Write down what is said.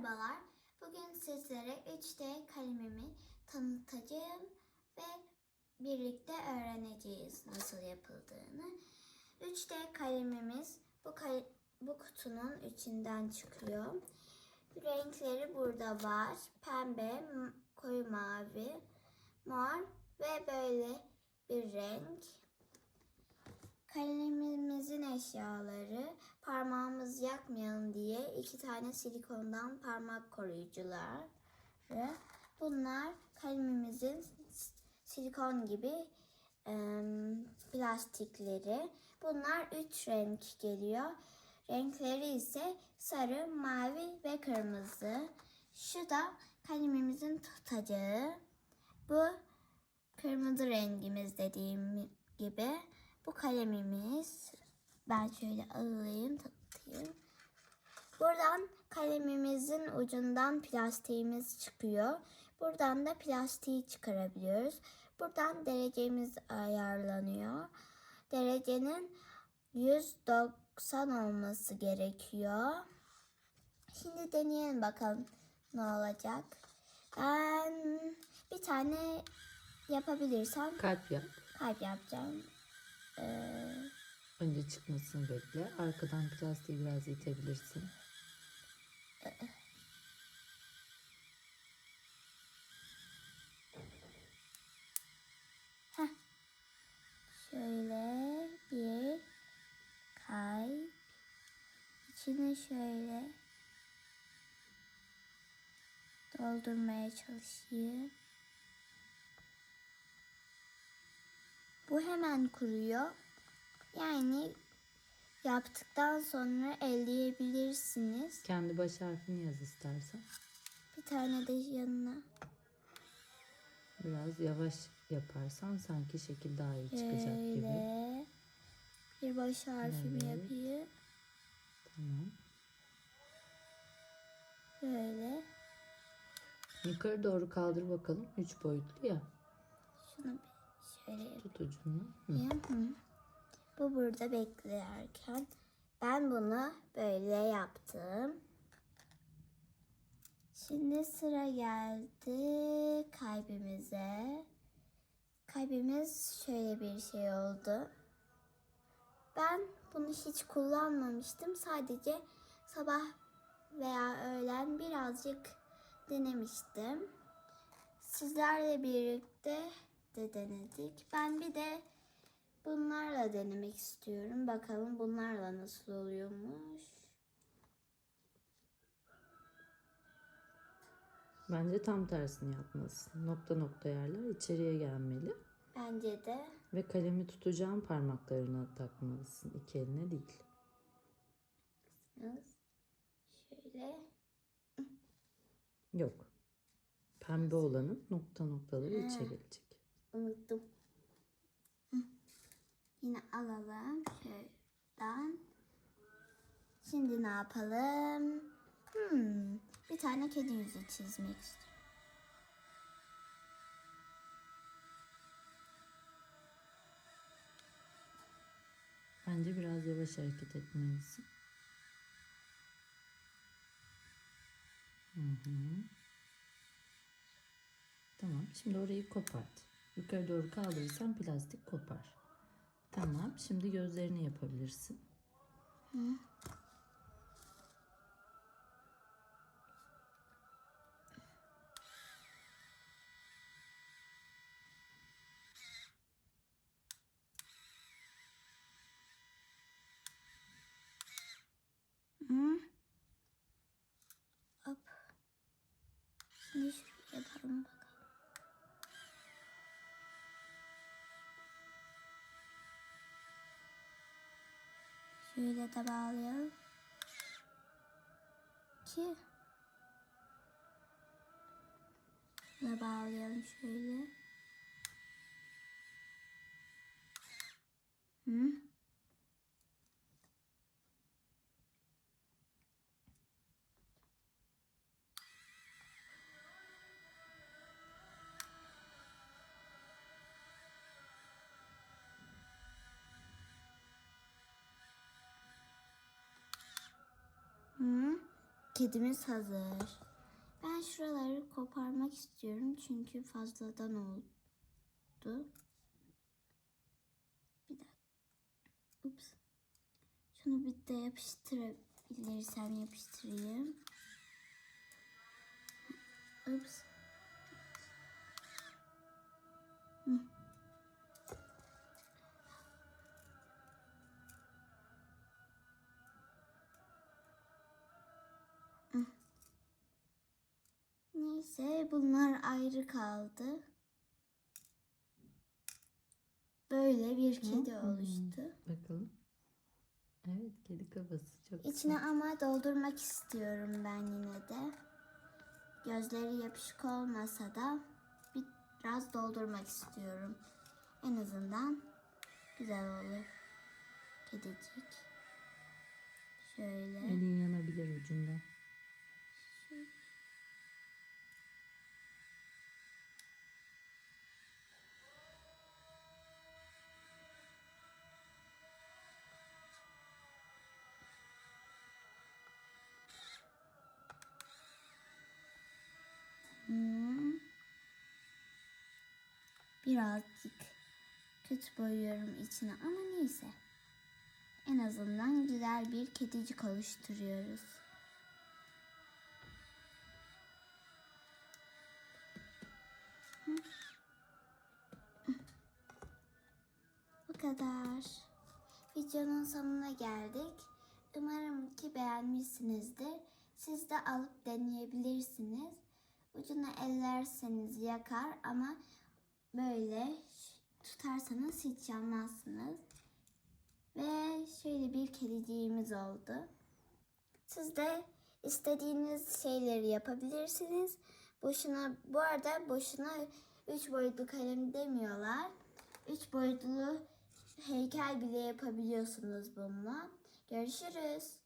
Merhabalar. Bugün sizlere 3D kalemimi tanıtacağım ve birlikte öğreneceğiz nasıl yapıldığını. 3D kalemimiz bu kal- bu kutunun içinden çıkıyor. Renkleri burada var. Pembe, koyu mavi, mor ve böyle bir renk. Kalemimizin eşyaları parmağımız yakmayalım diye iki tane silikondan parmak koruyucuları. Bunlar kalemimizin silikon gibi em, plastikleri. Bunlar üç renk geliyor. Renkleri ise sarı, mavi ve kırmızı. Şu da kalemimizin tutacağı. Bu kırmızı rengimiz dediğim gibi. Bu kalemimiz. Ben şöyle alayım, takayım. Buradan kalemimizin ucundan plastiğimiz çıkıyor. Buradan da plastiği çıkarabiliyoruz. Buradan derecemiz ayarlanıyor. Derecenin 190 olması gerekiyor. Şimdi deneyelim bakalım ne olacak. Ben bir tane yapabilirsem Kalp yap. kalp yapacağım. Ee, Önce çıkmasını bekle. Arkadan plastiği biraz itebilirsin. Şöyle bir kalp. İçine şöyle doldurmaya çalışayım. Bu hemen kuruyor. Yani yaptıktan sonra elleyebilirsiniz. Kendi baş harfini yaz istersen. Bir tane de yanına Biraz yavaş yaparsan sanki şekil daha iyi çıkacak gibi. şöyle bir baş harfimi Evet. yapayım. Tamam. Böyle. Yukarı doğru kaldır bakalım. Üç boyutlu ya. Şunu bir yapayım. Tut ucunu. Hı. Hı. Bu burada beklerken ben bunu böyle yaptım. Şimdi sıra geldi kalbimize. Kalbimiz şöyle bir şey oldu. Ben bunu hiç kullanmamıştım. Sadece sabah veya öğlen birazcık denemiştim. Sizlerle birlikte de denedik. Ben bir de bunlarla denemek istiyorum. Bakalım bunlarla nasıl oluyormuş. Bence tam tersini yapmalısın. Nokta nokta yerler içeriye gelmeli. Bence de Ve kalemi tutacağın parmaklarına takmalısın. İki eline değil. şöyle Yok. Pembe olanın nokta noktaları içe gelecek. Unuttum. Hı. Yine alalım şuradan. Şimdi ne yapalım? Hmm, bir tane kedi yüzü çizmek istiyorum. Bence biraz yavaş hareket etmelisin. Hı hı. Tamam. Şimdi orayı kopart. Yukarı doğru kaldırırsan plastik kopar. Tamam. Şimdi gözlerini yapabilirsin. Hı. Hop. Şöyle de bağlayalım. Ki. Şuna bağlayalım şöyle. Hı? Kedimiz hazır. Ben şuraları koparmak istiyorum çünkü fazladan oldu. Bir dakika. Ups. Şunu bir de yapıştırabilirsem yapıştırayım. Ups. Hı. Neyse bunlar ayrı kaldı. Böyle bir kedi Hı. oluştu. Bakalım. Evet kedi kafası çok İçine güzel. ama doldurmak istiyorum ben yine de. Gözleri yapışık olmasa da biraz doldurmak istiyorum. En azından güzel olur. Kedicik. Şöyle. Elin yanabilir ucundan. Birazcık kötü boyuyorum içine ama neyse. En azından güzel bir kedicik oluşturuyoruz. Bu kadar. Videonun sonuna geldik. Umarım ki beğenmişsinizdir. Siz de alıp deneyebilirsiniz. Ucunu ellerseniz yakar ama böyle tutarsanız hiç yanmazsınız. Ve şöyle bir kediciğimiz oldu. Siz de istediğiniz şeyleri yapabilirsiniz. Boşuna bu arada boşuna 3 boyutlu kalem demiyorlar. 3 boyutlu heykel bile yapabiliyorsunuz bununla. Görüşürüz.